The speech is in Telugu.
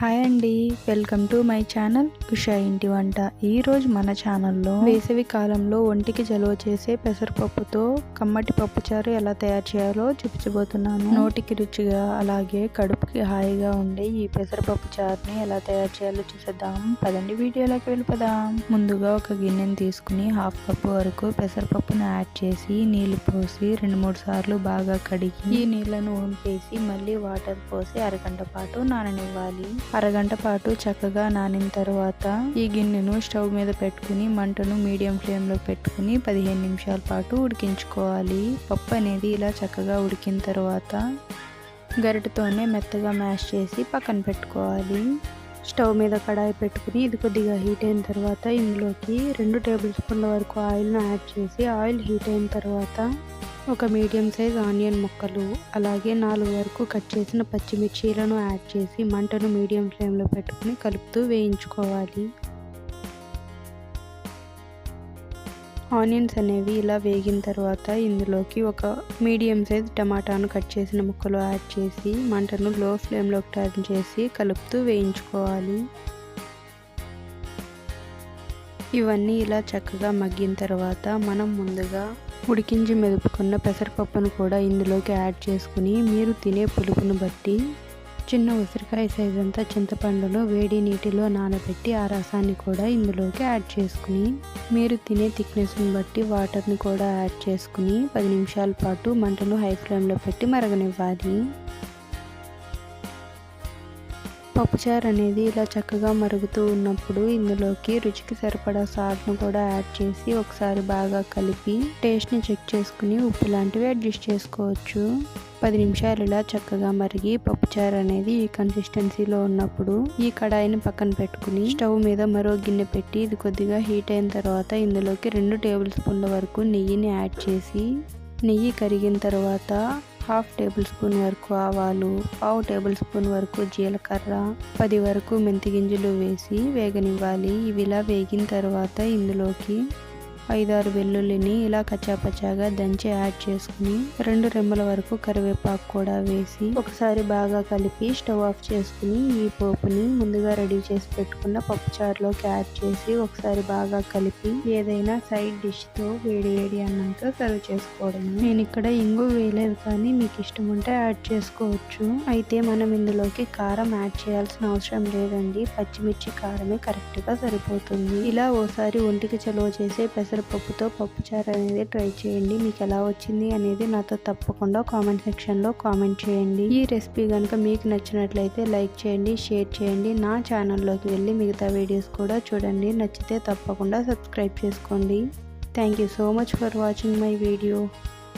హాయ్ అండి welcome to my channel Usha ఇంటి వంట. ఈరోజు మన ఛానల్లో వేసవి కాలంలో ఒంటికి జలువ చేసే పెసరపప్పుతో కమ్మటి పప్పుచారు ఎలా తయారు చేయాలో చూపించబోతున్నాను. నోటికి రుచిగా అలాగే కడుపుకి హాయిగా ఉండే ఈ పెసరపప్పు చారుని ఎలా తయారు చేయాలో చూసేద్దాం. పదండి వీడియోలోకి వెళ్ళిపోదాం. ముందుగా ఒక గిన్నెని తీసుకుని హాఫ్ కప్పు వరకు పెసరపప్పును యాడ్ చేసి నీళ్ళు పోసి రెండు మూడు సార్లు బాగా కడిగి ఈ నీళ్ళను వంపేసి మళ్ళీ వాటర్ పోసి అరగంట పాటు నాననివ్వాలి. అరగంట పాటు చక్కగా నానిన తర్వాత ఈ గిన్నెను స్టవ్ మీద పెట్టుకుని మంటను మీడియం ఫ్లేమ్లో పెట్టుకుని పదిహేను నిమిషాల పాటు ఉడికించుకోవాలి. పప్పు అనేది ఇలా చక్కగా ఉడికిన తర్వాత గరిటతోనే మెత్తగా మ్యాష్ చేసి పక్కన పెట్టుకోవాలి. స్టవ్ మీద కడాయి పెట్టుకుని ఇది కొద్దిగా హీట్ అయిన తర్వాత ఇందులోకి రెండు టేబుల్ స్పూన్ల వరకు ఆయిల్ను యాడ్ చేసి ఆయిల్ హీట్ అయిన తర్వాత ఒక మీడియం సైజ్ ఆనియన్ ముక్కలు అలాగే నాలుగు వరకు కట్ చేసిన పచ్చిమిర్చీలను యాడ్ చేసి మంటను మీడియం ఫ్లేమ్లో పెట్టుకుని కలుపుతూ వేయించుకోవాలి. ఆనియన్స్ అనేవి ఇలా వేగిన తర్వాత ఇందులోకి ఒక మీడియం సైజ్ టమాటాను కట్ చేసిన ముక్కలు యాడ్ చేసి మంటను లో ఫ్లేమ్లోకి టర్న్ చేసి కలుపుతూ వేయించుకోవాలి. ఇవన్నీ ఇలా చక్కగా మగ్గిన తర్వాత మనం ముందుగా ఉడికించి మెదుపుకున్న పెసరపప్పును కూడా ఇందులోకి యాడ్ చేసుకుని మీరు తినే పులుపును బట్టి చిన్న ఉసిరికాయ సైజ్ అంతా చింతపండులో వేడి నీటిలో నానబెట్టి ఆ రసాన్ని కూడా ఇందులోకి యాడ్ చేసుకుని మీరు తినే థిక్నెస్ని బట్టి వాటర్ని కూడా యాడ్ చేసుకుని పది నిమిషాల పాటు మంటను హై ఫ్లేమ్లో పెట్టి మరగనివ్వాలి. పప్పుచారు అనేది ఇలా చక్కగా మరుగుతూ ఉన్నప్పుడు ఇందులోకి రుచికి సరిపడా సాల్ట్ను కూడా యాడ్ చేసి ఒకసారి బాగా కలిపి టేస్ట్ని చెక్ చేసుకుని ఉప్పు లాంటివి అడ్జస్ట్ చేసుకోవచ్చు. పది నిమిషాలు ఇలా చక్కగా మరిగి పప్పుచారు అనేది ఈ కన్సిస్టెన్సీలో ఉన్నప్పుడు ఈ కడాయిని పక్కన పెట్టుకుని స్టవ్ మీద మరో గిన్నె పెట్టి ఇది కొద్దిగా హీట్ అయిన తర్వాత ఇందులోకి రెండు టేబుల్ స్పూన్ల వరకు నెయ్యిని యాడ్ చేసి నెయ్యి కరిగిన తర్వాత హాఫ్ టేబుల్ స్పూన్ వరకు ఆవాలు పావు టేబుల్ స్పూన్ వరకు జీలకర్ర పది వరకు మెంతి గింజలు వేసి వేగనివ్వాలి. ఇవిలా వేగిన తర్వాత ఇందులోకి ఐదారు వెల్లుల్లిని ఇలా కచ్చాపచ్చాగా దంచి యాడ్ చేసుకుని రెండు రెమ్మల వరకు కరివేపాకు కూడా వేసి ఒకసారి బాగా కలిపి స్టవ్ ఆఫ్ చేసుకుని ఈ పోపుని ముందుగా రెడీ చేసి పెట్టుకున్న పప్పుచారులోకి యాడ్ చేసి ఒకసారి బాగా కలిపి ఏదైనా సైడ్ డిష్తో వేడి వేడి అన్నంతో సర్వ్ చేసుకోవడం. నేను ఇక్కడ ఇంగు వేయలేదు కానీ మీకు ఇష్టం ఉంటే యాడ్ చేసుకోవచ్చు. అయితే మనం ఇందులోకి కారం యాడ్ చేయాల్సిన అవసరం లేదండి. పచ్చిమిర్చి కారమే కరెక్ట్గా సరిపోతుంది. ఇలా ఓసారి ఒంటికి చలువ చేసే పెసర పెసరపప్పుతో పప్పుచారు అనేది ట్రై చేయండి. మీకు ఎలా వచ్చింది అనేది నాతో తప్పకుండా కామెంట్ సెక్షన్లో కామెంట్ చేయండి. ఈ రెసిపీ కనుక మీకు నచ్చినట్లయితే లైక్ చేయండి షేర్ చేయండి. నా ఛానల్లోకి వెళ్ళి మిగతా వీడియోస్ కూడా చూడండి. నచ్చితే తప్పకుండా సబ్స్క్రైబ్ చేసుకోండి. Thank you so much for watching my video.